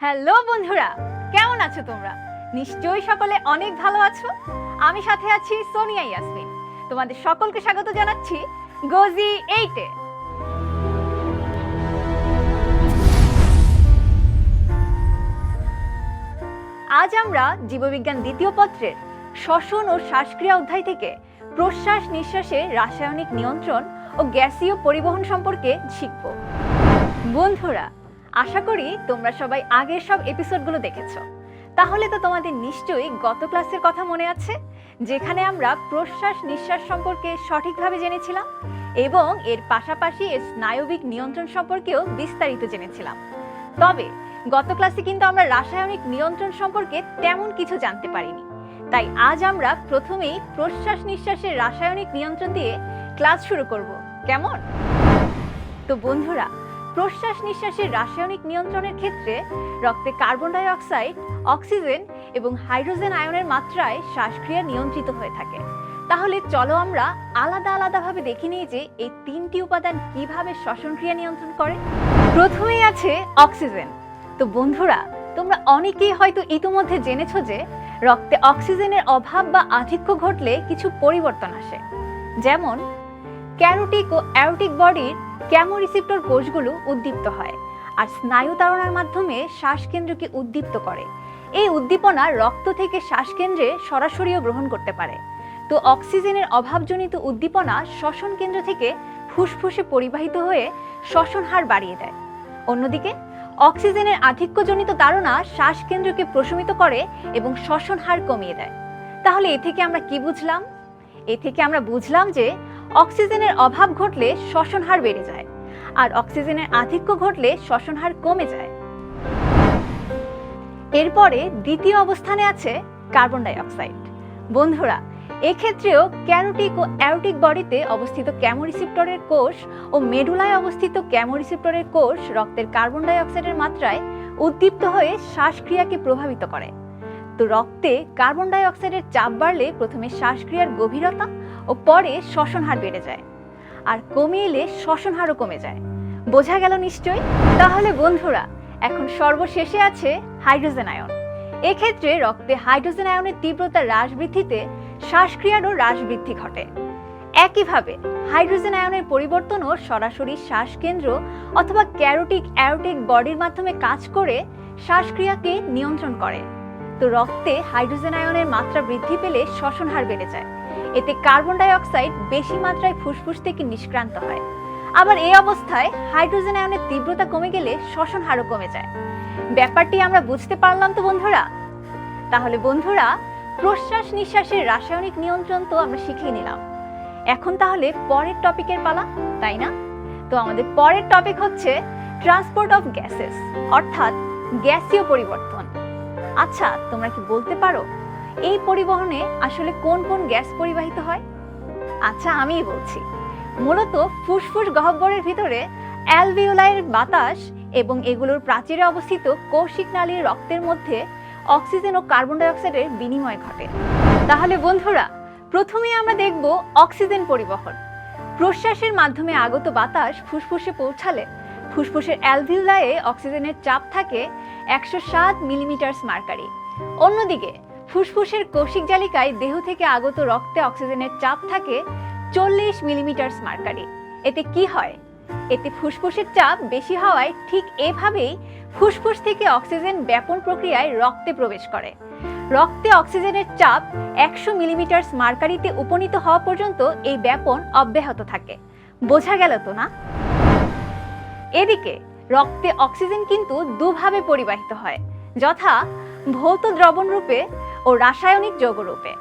Hello বন্ধুরা, কেমন আছো তোমরা? নিশ্চয়ই সকলে অনেক ভালো আছো। আমি সাথে আছি সোনিয়া ইয়াসমিন। তোমাদের সকলকে স্বাগত জানাচ্ছি গোজি এইটে। আজ আমরা জীববিজ্ঞান দ্বিতীয় পত্রের শ্বসন ও শ্বাসক্রিয়া অধ্যায় থেকে প্রশ্বাস নিঃশ্বাসে রাসায়নিক নিয়ন্ত্রণ ও গ্যাসীয় পরিবহন সম্পর্কে শিখব। বন্ধুরা, আশা করি তোমরা সবাই আগের সব এপিসোডগুলো দেখেছ। তাহলে তো তোমাদের নিশ্চয়ই গত ক্লাসের কথা মনে আছে, যেখানে আমরা প্রশ্বাস নিঃশ্বাস সম্পর্কে সঠিকভাবে জেনেছিলাম এবং এর পাশাপাশি এর স্নায়বিক নিয়ন্ত্রণ সম্পর্কেও বিস্তারিত জেনেছিলাম। তবে গত ক্লাসে কিন্তু আমরা রাসায়নিক নিয়ন্ত্রণ সম্পর্কে তেমন কিছু জানতে পারিনি। তাই আজ আমরা প্রথমেই প্রশ্বাস নিঃশ্বাসের রাসায়নিক নিয়ন্ত্রণ দিয়ে ক্লাস শুরু করব। কেমন? তো বন্ধুরা, প্রশ্বাস নিঃশ্বাসের রাসায়নিক নিয়ন্ত্রণের ক্ষেত্রে রক্তে কার্বন ডাই অক্সাইড অক্সিজেন এবং হাইড্রোজেন আয়নের মাত্রায় শ্বাসক্রিয়া নিয়ন্ত্রিত হয়ে থাকে। তাহলে চলো আমরা আলাদা আলাদাভাবে দেখে নিই যে এই তিনটি উপাদান কীভাবে শ্বসনক্রিয়া নিয়ন্ত্রণ করে। প্রথমেই আছে অক্সিজেন। তো বন্ধুরা, তোমরা অনেকেই হয়তো ইতিমধ্যে জেনেছো যে রক্তে অক্সিজেনের অভাব বা আধিক্য ঘটলে কিছু পরিবর্তন আসে। যেমন, ক্যারোটিক ও অ্যারোটিক বডির ক্যামোরিসেপ্টর কোষগুলো উদ্দীপ্ত হয় আর স্নায়ু তাড়নার মাধ্যমে শ্বাসকেন্দ্রকে উদ্দীপ্ত করে। এই উদ্দীপনা রক্ত থেকে শ্বাসকেন্দ্রে সরাসরিও গ্রহণ করতে পারে। তো অক্সিজেনের অভাবজনিত উদ্দীপনা শ্বসন কেন্দ্র থেকে ফুসফুসে পরিবাহিত হয়ে শ্বসন হার বাড়িয়ে দেয়। অন্যদিকে অক্সিজেনের আধিক্যজনিত তাড়না শ্বাসকেন্দ্রকে প্রশমিত করে এবং শ্বসন হার কমিয়ে দেয়। তাহলে এ থেকে আমরা কি বুঝলাম? এ থেকে আমরা বুঝলাম যে অক্সিজেনের অভাব ঘটলে শ্বসন হার বেড়ে যায় আর অক্সিজেনের আধিক্য ঘটলে শ্বসন হার কমে যায়। এরপরে দ্বিতীয় অবস্থানে আছে কার্বন ডাই অক্সাইড বন্ধুরা এক্ষেত্রেও ক্যারোটিক ও অ্যারোটিক বডিতে অবস্থিত ক্যামোরিসেপ্টরের কোষ ও মেডুলায় অবস্থিত ক্যামোরিসেপ্টরের কোষ রক্তের কার্বন ডাই অক্সাইডের মাত্রায় উদ্দীপ্ত হয়ে শ্বাসক্রিয়াকে প্রভাবিত করে। তো রক্তে কার্বন ডাই অক্সাইডের চাপ বাড়লে প্রথমে শ্বাসক্রিয়ার গভীরতা ও পরে শ্বসন হার বেড়ে যায়। আর কমে এলে শ্বসন হারও কমে যায়। বোঝা গেল নিশ্চয়ই? তাহলে বন্ধুরা, এখন সর্বশেষে আছে হাইড্রোজেন আয়ন। এক্ষেত্রে রক্তে হাইড্রোজেন আয়নের তীব্রতা হ্রাস বৃদ্ধিতে শ্বাসক্রিয়ারও হ্রাস বৃদ্ধি ঘটে। একইভাবে, হাইড্রোজেন আয়নের পরিবর্তনও সরাসরি শ্বাসকেন্দ্র অথবা ক্যারোটিক অ্যারোটিক বডির মাধ্যমে কাজ করে, শ্বাসক্রিয়াকে নিয়ন্ত্রণ করে। তো রক্তে হাইড্রোজেন আয়নের মাত্রা বৃদ্ধি পেলে শ্বসন হার বেড়ে যায়। এতে কার্বন ডাই অক্সাইড বেশি মাত্রায় ফুসফুস থেকে নিষ্ক্রান্ত হয়। আবার এই অবস্থায় হাইড্রোজেন আয়নের তীব্রতা কমে গেলে শ্বসন হারও কমে যায়। ব্যাপারটি আমরা বুঝতে পারলাম তো বন্ধুরা? তাহলে বন্ধুরা প্রশ্বাস নিঃশ্বাসের রাসায়নিক নিয়ন্ত্রণ তো আমরা শিখে নিলাম। এখন তাহলে পরের টপিকের পালা, তাই না? তো আমাদের পরের টপিক হচ্ছে ট্রান্সপোর্ট অফ গ্যাসেস, অর্থাৎ গ্যাসীয় পরিবর্তন। আচ্ছা তোমরা কি বলতে পারো, এই পরিবহনে আসলে কোন কোন গ্যাস পরিবাহিত হয়? আচ্ছা আমিই বলছি। মূলত ফুসফুস গহ্বরের ভিতরে অ্যালভিওলাইয়ের বাতাস এবং এগুলোর প্রাচীরে অবস্থিত কৌশিক নালীর রক্তের মধ্যে অক্সিজেন ও কার্বন ডাই অক্সাইডের বিনিময় ঘটে। তাহলে বন্ধুরা প্রথমে আমরা দেখব অক্সিজেন পরিবহন। প্রশ্বাসের মাধ্যমে আগত বাতাস ফুসফুসে পৌঁছালে ফুসফুসের অ্যালভিওলায়ে অক্সিজেনের চাপ থাকে একশো সাত মিলিমিটার মার্কারি। অন্যদিকে, ফুসফুসের কৌশিক জালিকায় দেহ থেকে আগত রক্তে অক্সিজেনের চাপ থাকে চল্লিশ মিলিমিটার মার্কারি। এতে কি হয়? এতে ফুসফুসের চাপ বেশি হওয়ায় ঠিক এভাবেই ফুসফুস থেকে অক্সিজেন ব্যাপন প্রক্রিয়ায় রক্তে প্রবেশ করে। রক্তে অক্সিজেনের চাপ একশো মিলিমিটার মার্কারিতে উপনীত হওয়া পর্যন্ত এই ব্যাপন অব্যাহত থাকে। বোঝা গেল তো না? এদিকে, রক্তে অক্সিজেন কিন্তু দুভাবে পরিবাহিত হয়, যথা ভৌত দ্রবণ রূপে ও রাসায়নিক যৌগ রূপে।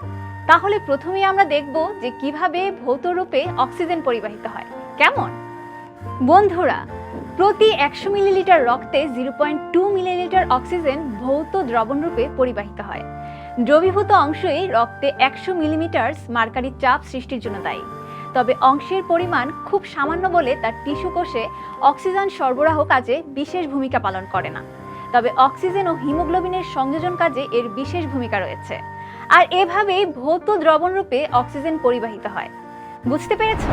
তাহলে প্রথমেই আমরা দেখব যে কীভাবে ভৌত রূপে অক্সিজেন পরিবাহিত হয়। কেমন? বন্ধুরা প্রতি একশো মিলিলিটার রক্তে zero point two millilitre oxygen ভৌত দ্রবণ রূপে পরিবাহিত হয়। দ্রবীভূত অংশই রক্তে একশো মিলিমিটার মার্কারি চাপ সৃষ্টির জন্য দায়ী। তবে অংশের পরিমাণ খুব সামান্য বলে তার টিস্যু কোষে অক্সিজেন সরবরাহ কাজে বিশেষ ভূমিকা পালন করে না। তবে অক্সিজেন ও হিমোগ্লোবিনের সংযোজন কাজে এর বিশেষ ভূমিকা রয়েছে। আর এভাবেই ভৌত দ্রবণ রূপে অক্সিজেন পরিবাহিত হয়। বুঝতে পেরেছ?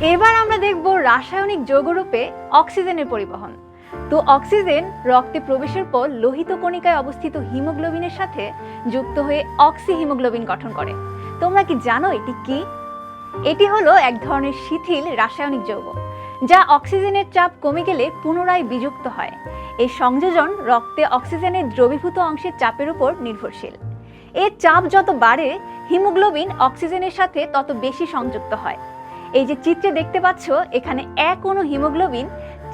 এবার আমরা দেখব রাসায়নিক যৌগরূপে অক্সিজেনের পরিবহন। তো অক্সিজেন রক্তে প্রবেশের পর লোহিত কণিকায় অবস্থিত হিমোগ্লোবিনের সাথে যুক্ত হয়ে অক্সি হিমোগ্লোবিন গঠন করে। তোমরা কি জানো এটি কি? এটি হলো এক ধরনের শিথিল রাসায়নিক যৌগ, যা অক্সিজেনের চাপ কমে গেলে পুনরায় বিযুক্ত হয়। এই সংযোজন রক্তে অক্সিজেনের দ্রবীভূত অংশের চাপের উপর নির্ভরশীল। এর চাপ যত বাড়ে, হিমোগ্লোবিন অক্সিজেনের সাথে তত বেশি সংযুক্ত হয়। এই যে চিত্রে দেখতে পাচ্ছ, এখানে এক অণু হিমোগ্লোবিন,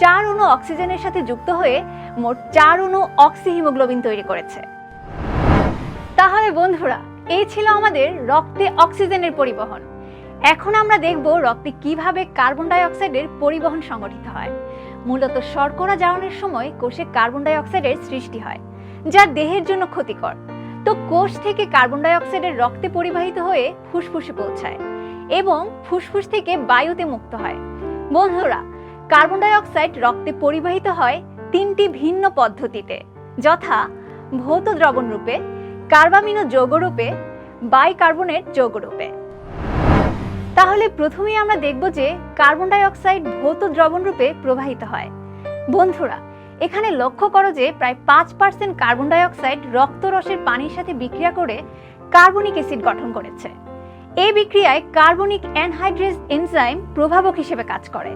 চার অণু অক্সিজেনের সাথে যুক্ত হয়ে মোট চার অণু অক্সি হিমোগ্লোবিন তৈরি করেছে। তাহলে বন্ধুরা, এই ছিল আমাদের রক্তে অক্সিজেনের পরিবহন। এখন আমরা দেখব রক্তে কীভাবে কার্বন ডাই অক্সাইডের পরিবহন সংগঠিত হয়। মূলত শর্করা জারণের সময় কোষে কার্বন ডাই অক্সাইডের সৃষ্টি হয়, যা দেহের জন্য ক্ষতিকর। তো কোষ থেকে কার্বন ডাই অক্সাইডের রক্তে পরিবাহিত হয়ে ফুসফুসে পৌঁছায়। এবং ফুসফুস থেকে বায়ুতে মুক্ত হয়। বন্ধুরা, কার্বন ডাই অক্সাইড রক্তে পরিবাহিত হয় তিনটি ভিন্ন পদ্ধতিতে, যথা ভৌত দ্রবণ রূপে, কার্বামিনো যৌগরূপে বাইকার্বনেট যৌগরূপে তাহলে প্রথমেই আমরা দেখব যে কার্বন ডাই অক্সাইড ভৌত দ্রবণ রূপে প্রবাহিত হয়। বন্ধুরা, এখানে লক্ষ্য করো যে প্রায় পাঁচ পার্সেন্ট কার্বন ডাই অক্সাইড রক্তরসের পানির সাথে বিক্রিয়া করে কার্বনিক অ্যাসিড গঠন করেছে। এই বিক্রিয়ায় কার্বনিক অ্যানহাইড্রেজ এনজাইম প্রভাবক হিসেবে কাজ করে।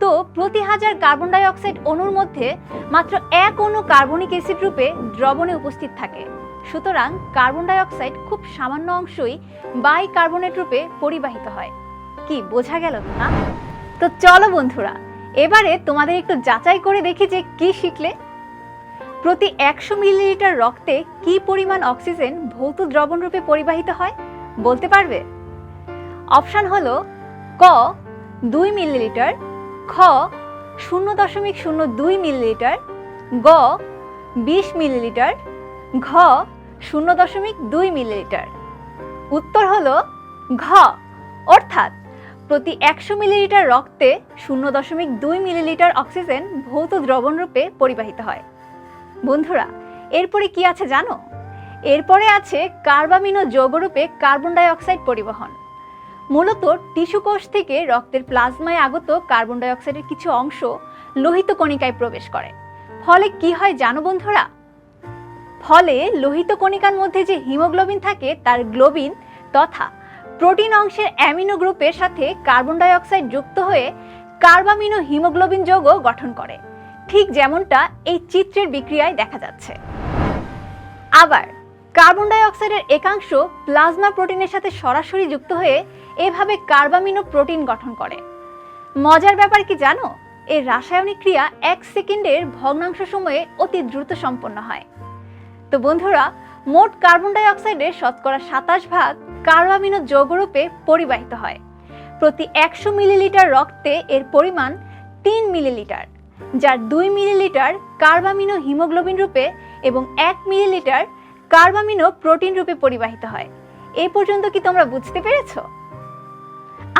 তো প্রতি হাজার কার্বন ডাই অক্সাইড অণুর মধ্যে মাত্র এক অণু কার্বনিক অ্যাসিড রূপে দ্রবণে উপস্থিত থাকে। সুতরাং কার্বন ডাই অক্সাইড খুব সামান্য অংশই বাইকার্বনেট রূপে পরিবাহিত হয়। কি বোঝা গেল না? তো চলো বন্ধুরা, এবারে তোমাদের একটু যাচাই করে দেখি যে কি শিখলে। প্রতি একশো মিলিলিটার রক্তে কি পরিমাণ অক্সিজেন ভৌত দ্রবণ রূপে পরিবাহিত হয়? বলতে পারবে? অপশান হলো ক, দুই মিলিলিটার, খ, শূন্য দশমিক শূন্য দুই মিলিলিটার, গ, বিশ মিলিলিটার, ঘ, শূন্য দশমিক দুই মিলিলিটার। উত্তর হল ঘ, অর্থাৎ প্রতি একশো মিলিলিটার রক্তে শূন্য দশমিক দুই মিলিলিটার অক্সিজেন ভৌত দ্রবণরূপে পরিবাহিত হয়। বন্ধুরা, এরপরে কি আছে জানো? এরপরে আছে কার্বামিনো যৌগরূপে কার্বন ডাইঅক্সাইড পরিবহন। মূলত টিস্যু কোষ থেকে রক্তের প্লাজমায় আগত কার্বন ডাইঅক্সাইডের কিছু অংশ লোহিত কণিকায় প্রবেশ করে। ফলে কি হয় জানো বন্ধুরা? ফলে লোহিত কণিকার মধ্যে যে হিমোগ্লোবিন থাকে, তার গ্লোবিন তথা প্রোটিন অংশের অ্যামিনো গ্রুপের সাথে কার্বন ডাইঅক্সাইড যুক্ত হয়ে কার্বামিনো হিমোগ্লোবিন যৌগ গঠন করে। ঠিক যেমনটা এই চিত্রের বিক্রিয়ায় দেখা যাচ্ছে। আবার কার্বন ডাই অক্সাইডের একাংশ প্লাজমা প্রোটিনের সাথে সরাসরি যুক্ত হয়ে এভাবে কার্বামিনো প্রোটিন গঠন করে। মজার ব্যাপার কি জানো? এই রাসায়নিক ক্রিয়া এক সেকেন্ডের ভগ্নাংশ সময়ে অতি দ্রুত সম্পন্ন হয়। তো বন্ধুরা, মোট কার্বন ডাই অক্সাইডের শতকরা সাতাশ ভাগ কার্বামিনো যৌগরূপে পরিবাহিত হয়। প্রতি একশো মিলিলিটার রক্তে এর পরিমাণ তিন মিলিলিটার, যার দুই মিলিলিটার কার্বামিনো হিমোগ্লোবিন রূপে এবং এক মিলিলিটার কার্বামিনো প্রোটিন রূপে পরিবাহিত হয়। এই পর্যন্ত কি তোমরা বুঝতে পেরেছ?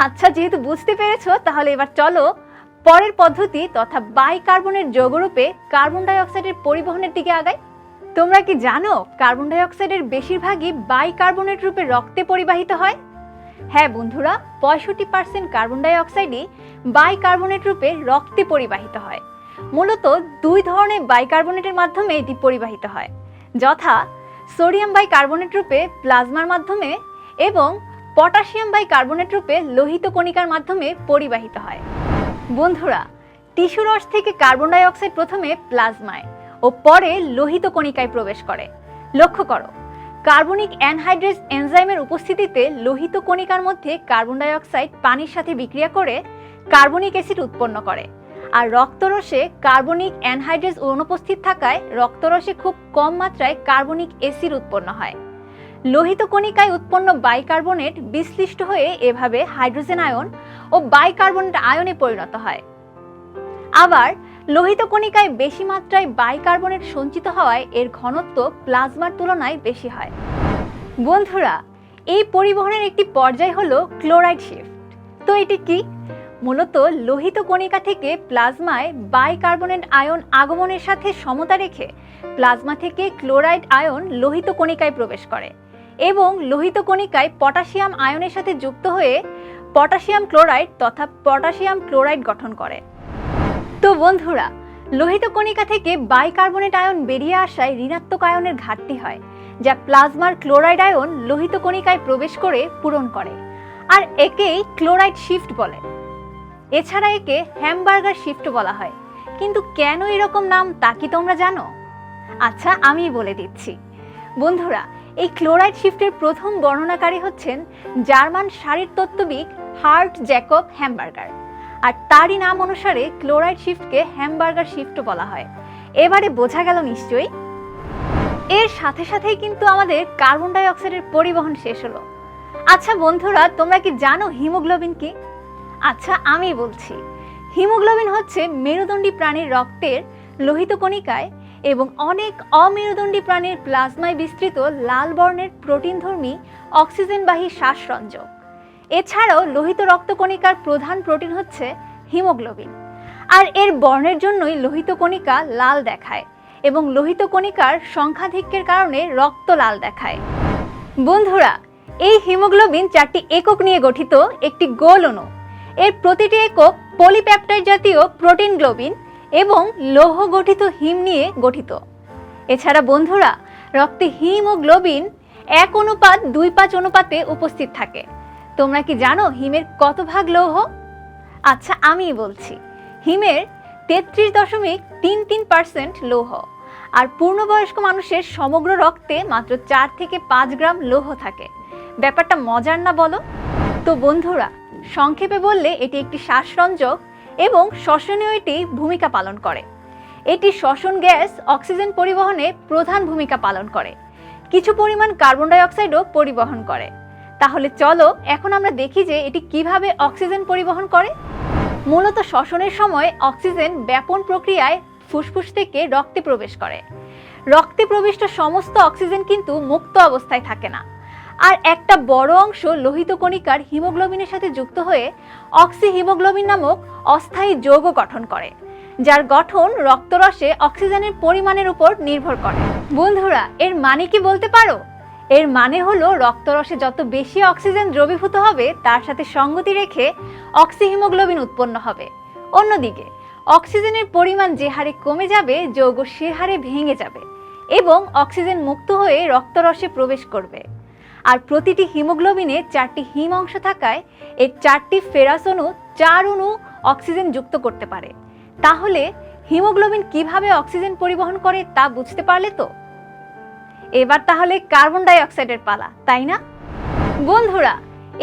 আচ্ছা যেহেতু বুঝতে পেরেছ, তাহলে এবার চলো পরের পদ্ধতি তথা বাইকার্বনের যৌগরূপে কার্বন ডাই অক্সাইডের পরিবহনের দিকে আগাই। তোমরা কি জানো কার্বন ডাই অক্সাইডের বেশিরভাগই বাইকার্বনেট রূপে রক্তে পরিবাহিত হয়? হ্যাঁ বন্ধুরা, পঁয়ষট্টি পার্সেন্ট কার্বন ডাই অক্সাইডই বাইকার্বনেট রূপে রক্তে পরিবাহিত হয়। মূলত দুই ধরনের বাইকার্বনেটের মাধ্যমে এটি পরিবাহিত হয়, যথা সোডিয়াম বাই বাইকার্বনেট রূপে প্লাজমার মাধ্যমে এবং পটাশিয়াম বাই বাইকার্বনেট রূপে লোহিত কণিকার মাধ্যমে পরিবাহিত হয়। বন্ধুরা, টিস্যু রস থেকে কার্বন ডাই অক্সাইড প্রথমে প্লাজমায় ও পরে লোহিত কণিকায় প্রবেশ করে। লক্ষ্য করো, কার্বনিক অ্যানহাইড্রেজ এনজাইমের উপস্থিতিতে লোহিত কণিকার মধ্যে কার্বন ডাই অক্সাইড পানির সাথে বিক্রিয়া করে কার্বনিক অ্যাসিড উৎপন্ন করে। আর রক্তরসে কার্বনিক অ্যানহাইড্রেজ অনুপস্থিত থাকায় রক্তরসে খুব কম মাত্রায় কার্বনিক অ্যাসিড উৎপন্ন হয়। লোহিত কণিকায় উৎপন্ন বাইকার্বনেট বিশ্লিষ্ট হয়ে এভাবে হাইড্রোজেন আয়ন ও বাইকার্বনেট আয়নে পরিণত হয়। আবার লোহিত কণিকায় বেশি মাত্রায় বাইকার্বনেট সঞ্চিত হওয়ায় এর ঘনত্ব প্লাজমার তুলনায় বেশি হয়। বন্ধুরা, এই পরিবহনের একটি পর্যায় হলো ক্লোরাইড শিফট। তো এটি কি? মূলত লোহিত কণিকা থেকে প্লাজমায় বাইকার্বনেট আয়ন আগমনের সাথে সমতা রেখে প্লাজমা থেকে ক্লোরাইড আয়ন লোহিত কণিকায় প্রবেশ করে এবং লোহিত কণিকায় পটাশিয়াম আয়নের সাথে যুক্ত হয়ে পটাশিয়াম ক্লোরাইড তথা পটাশিয়াম ক্লোরাইড গঠন করে। তো বন্ধুরা, লোহিত কণিকা থেকে বাইকার্বনেট আয়ন বেরিয়ে আসায় ঋণাত্মক আয়নের ঘাটতি হয়, যা প্লাজমার ক্লোরাইড আয়ন লোহিত কণিকায় প্রবেশ করে পূরণ করে। আর একেই ক্লোরাইড শিফট বলে। এছাড়া একে হ্যামবার্গার শিফট বলা হয়। কিন্তু কেন এরকম নাম তা কি তোমরা জানো? আচ্ছা আমি বলে দিচ্ছি। বন্ধুরা, এই ক্লোরাইড শিফটের প্রথম বর্ণনাকারী হচ্ছেন জার্মান শারীরতত্ত্ববিদ হার্ট জ্যাকব হ্যামবার্গার। আর তারই নাম অনুসারে ক্লোরাইড শিফটকে হ্যামবার্গার শিফট বলা হয়। এবারে বোঝা গেল নিশ্চয়ই। এর সাথে সাথেই কিন্তু আমাদের কার্বন ডাই অক্সাইডের পরিবহন শেষ হলো। আচ্ছা বন্ধুরা, তোমরা কি জানো হিমোগ্লোবিন কি? আচ্ছা আমি বলছি। হিমোগ্লোবিন হচ্ছে মেরুদণ্ডী প্রাণীর রক্তের লোহিত কণিকায় এবং অনেক অমেরুদণ্ডী প্রাণীর প্লাজমায় বিস্তৃত লাল বর্ণের প্রোটিনধর্মী অক্সিজেনবাহী শ্বাসরঞ্জক। এছাড়াও লোহিত রক্তকণিকার প্রধান প্রোটিন হচ্ছে হিমোগ্লোবিন। আর এর বর্ণের জন্যই লোহিত কণিকা লাল দেখায় এবং লোহিত কণিকার সংখ্যাধিক্যের কারণে রক্ত লাল দেখায়। বন্ধুরা, এই হিমোগ্লোবিন চারটি একক নিয়ে গঠিত একটি গোল এর প্রতিটি একক পলিপ্যাপটাইড জাতীয় প্রোটিন গ্লোবিন এবং লৌহ গঠিত হিম নিয়ে গঠিত। এছাড়া বন্ধুরা, রক্তে হিম ও গ্লোবিন এক অনুপাত, দুই পাঁচ অনুপাতে উপস্থিত থাকে। তোমরা কি জানো হিমের কত ভাগ লৌহ? আচ্ছা আমি বলছি। হিমের তেত্রিশ দশমিক তিন তিন পার্সেন্ট লৌহ। আর পূর্ণবয়স্ক মানুষের সমগ্র রক্তে মাত্র চার থেকে পাঁচ গ্রাম লৌহ থাকে। ব্যাপারটা মজার না বলো? তো বন্ধুরা সংক্ষেপে বললে এটি একটি শ্বাসরঞ্জক এবং শ্বসনীয় এটি ভূমিকা পালন করে। এটি শ্বসন গ্যাস অক্সিজেন পরিবহনে প্রধান ভূমিকা পালন করে। কিছু পরিমাণ কার্বন ডাই অক্সাইডও পরিবহন করে। তাহলে চলো, এখন আমরা দেখি যে এটি কীভাবে অক্সিজেন পরিবহন করে। মূলত শ্বসনের সময় অক্সিজেন ব্যাপন প্রক্রিয়ায় ফুসফুস থেকে রক্তে প্রবেশ করে। রক্তে প্রবিষ্ট সমস্ত অক্সিজেন কিন্তু মুক্ত অবস্থায় থাকে না। আর একটা বড় অংশ লোহিত কণিকার হিমোগ্লোবিনের সাথে যুক্ত হয়ে অক্সি হিমোগ্লোবিন নামক অস্থায়ী যৌগ গঠন করে, যার গঠন রক্তরসে অক্সিজেনের পরিমাণের উপর নির্ভর করে। বন্ধুরা, এর মানে কি বলতে পারো? এর মানে হলো রক্তরসে যত বেশি অক্সিজেন দ্রবীভূত হবে, তার সাথে সঙ্গতি রেখে অক্সিহিমোগ্লোবিন উৎপন্ন হবে। অন্যদিকে, অক্সিজেনের পরিমাণ যে হারে কমে যাবে, যৌগ সে হারে ভেঙে যাবে এবং অক্সিজেন মুক্ত হয়ে রক্তরসে প্রবেশ করবে। আর প্রতিটি হিমোগ্লোবিনে চারটি হিম অংশ থাকায় এর চারটি ফেরাস অণু চার অণু অক্সিজেন যুক্ত করতে পারে। তাহলে হিমোগ্লোবিন কীভাবে অক্সিজেন পরিবহন করে তা বুঝতে পারলে তো? এবার তাহলে কার্বন ডাই অক্সাইডের পালা, তাই না? বন্ধুরা,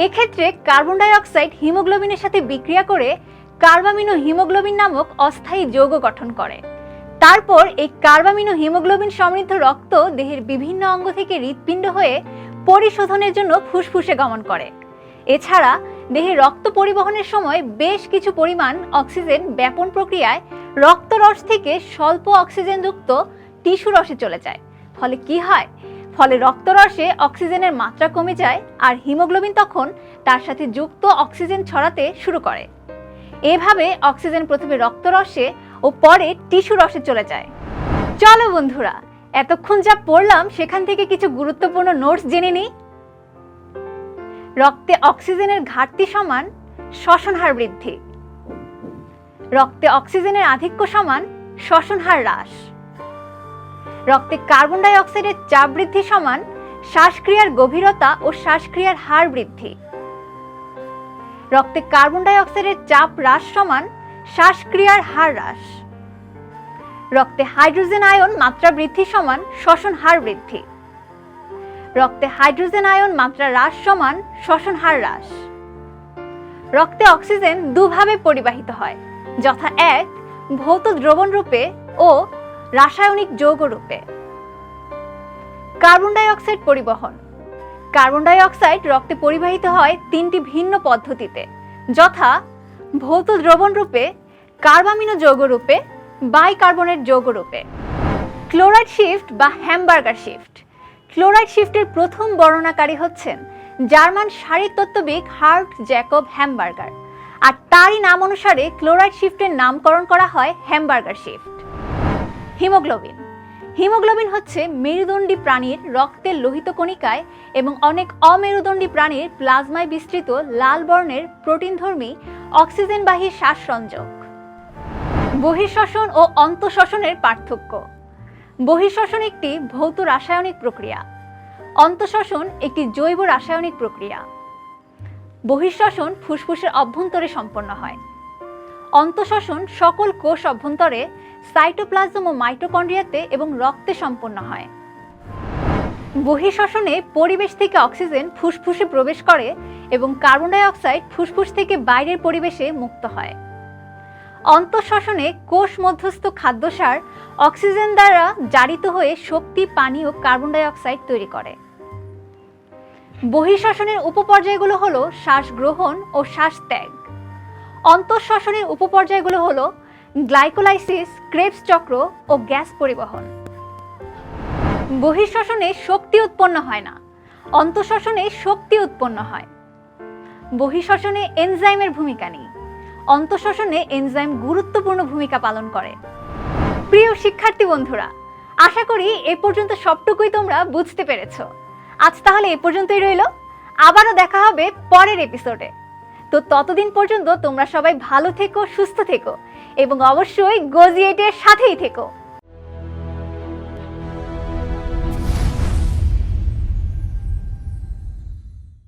এক্ষেত্রে কার্বন ডাই অক্সাইড হিমোগ্লোবিনের সাথে বিক্রিয়া করে কার্বামিনো হিমোগ্লোবিন নামক অস্থায়ী যৌগ গঠন করে। তারপর এই কার্বামিনো হিমোগ্লোবিন সমৃদ্ধ রক্ত দেহের বিভিন্ন অঙ্গ থেকে হৃৎপিণ্ড হয়ে পরিশোধনের জন্য ফুসফুসে গমন করে। এছাড়া, দেহে রক্ত পরিবহনের সময় বেশ কিছু পরিমাণ অক্সিজেন ব্যাপন প্রক্রিয়ায় রক্তরস থেকে স্বল্প অক্সিজেনযুক্ত টিস্যু রসে চলে যায়। ফলে কি হয়? ফলে রক্তরসে অক্সিজেনের মাত্রা কমে যায় আর হিমোগ্লোবিন তখন তার সাথে যুক্ত অক্সিজেন ছড়াতে শুরু করে। এভাবে অক্সিজেন প্রথমে রক্তরসে ও পরে টিস্যু রসে চলে যায়। চলো বন্ধুরা এতক্ষণ যা পড়লাম, সেখান থেকে কিছু গুরুত্বপূর্ণ নোটস জেনে নিই। রক্তে অক্সিজেনের ঘাটতি সমান শ্বসন হার বৃদ্ধি। রক্তে অক্সিজেনের আধিক্য সমান শ্বসন হার হ্রাস। রক্তে কার্বন ডাই অক্সাইডের চাপ বৃদ্ধি সমান শ্বাসক্রিয়ার গভীরতা ও শ্বাসক্রিয়ার হার বৃদ্ধি। রক্তে কার্বন ডাই অক্সাইডের চাপ হ্রাস সমান শ্বাসক্রিয়ার হার হ্রাস। রক্তে হাইড্রোজেন আয়ন মাত্রা বৃদ্ধি সমান শ্বসন হার বৃদ্ধি। রক্তে হাইড্রোজেন আয়ন মাত্রা হ্রাস সমান শ্বসন হার হ্রাস। রক্তে অক্সিজেন দুভাবে পরিবাহিত হয়, যথা এক ভৌত দ্রবণ রূপে ও রাসায়নিক যৌগ রূপে। কার্বন ডাই অক্সাইড পরিবহন। কার্বন ডাই অক্সাইড রক্তে পরিবাহিত হয় তিনটি ভিন্ন পদ্ধতিতে, যথা ভৌত দ্রবণ রূপে কার্বামিনো যৌগ রূপে বাইকার্বনেট যৌগ রূপে। ক্লোরাইড শিফট বা হ্যামবার্গার শিফট ক্লোরাইড শিফটের প্রথম বর্ণনাকারী হচ্ছেন জার্মান শারীরতত্ত্ববিদ হার্ট জ্যাকব হ্যামবার্গার। আর তারই নাম অনুসারে ক্লোরাইড শিফটের নামকরণ করা হয় হ্যামবার্গার শিফট হিমোগ্লোবিন। হিমোগ্লোবিন হচ্ছে মেরুদণ্ডী প্রাণীর রক্তের লোহিত কণিকায় এবং অনেক অমেরুদণ্ডী প্রাণীর প্লাজমায় বিস্তৃত লাল বর্ণের প্রোটিনধর্মী অক্সিজেনবাহী শ্বাস সংযোগ বহিঃশ্বসন ও অন্তঃশ্বসনের পার্থক্য। বহিঃশ্বসন একটি ভৌত রাসায়নিক প্রক্রিয়া। অন্তঃশ্বসন একটি জৈব রাসায়নিক প্রক্রিয়া। বহিঃশ্বসন ফুসফুসের অভ্যন্তরে সম্পন্ন হয়। অন্তঃশ্বসন সকল কোষ অভ্যন্তরে সাইটোপ্লাজম ও মাইটোকন্ড্রিয়াতে এবং রক্তে সম্পন্ন হয়। বহিঃশ্বসনে পরিবেশ থেকে অক্সিজেন ফুসফুসে প্রবেশ করে এবং কার্বন ডাই অক্সাইড ফুসফুস থেকে বাইরের পরিবেশে মুক্ত হয়। অন্তঃশ্বসনে কোষ মধ্যস্থ খাদ্যসার অক্সিজেন দ্বারা জারিত হয়ে শক্তি, পানি ও কার্বন ডাই অক্সাইড তৈরি করে। বহিঃশ্বসনের উপপর্যায়গুলো হলো শ্বাস গ্রহণ ও শ্বাস ত্যাগ অন্তঃশ্বসনের উপপর্যায়গুলো হলো গ্লাইকোলাইসিস ক্রেবস চক্র ও গ্যাস পরিবহন। বহিঃশ্বসনে শক্তি উৎপন্ন হয় না, অন্তঃশ্বসনে শক্তি উৎপন্ন হয়। বহিঃশ্বসনে এনজাইমের ভূমিকা নেই। অন্তঃশ্বসনে এনজাইম গুরুত্বপূর্ণ ভূমিকা পালন করে। প্রিয় শিক্ষার্থী বন্ধুরা, আশা করি এ পর্যন্ত সবটুকুই তোমরা বুঝতে পেরেছ। আজ তাহলে এ পর্যন্তই রইল। আবারও দেখা হবে পরের এপিসোডে। তো ততদিন পর্যন্ত তোমরা সবাই ভালো থেকো, সুস্থ থেকো এবং অবশ্যই গোজিয়েটের সাথেই থেকো।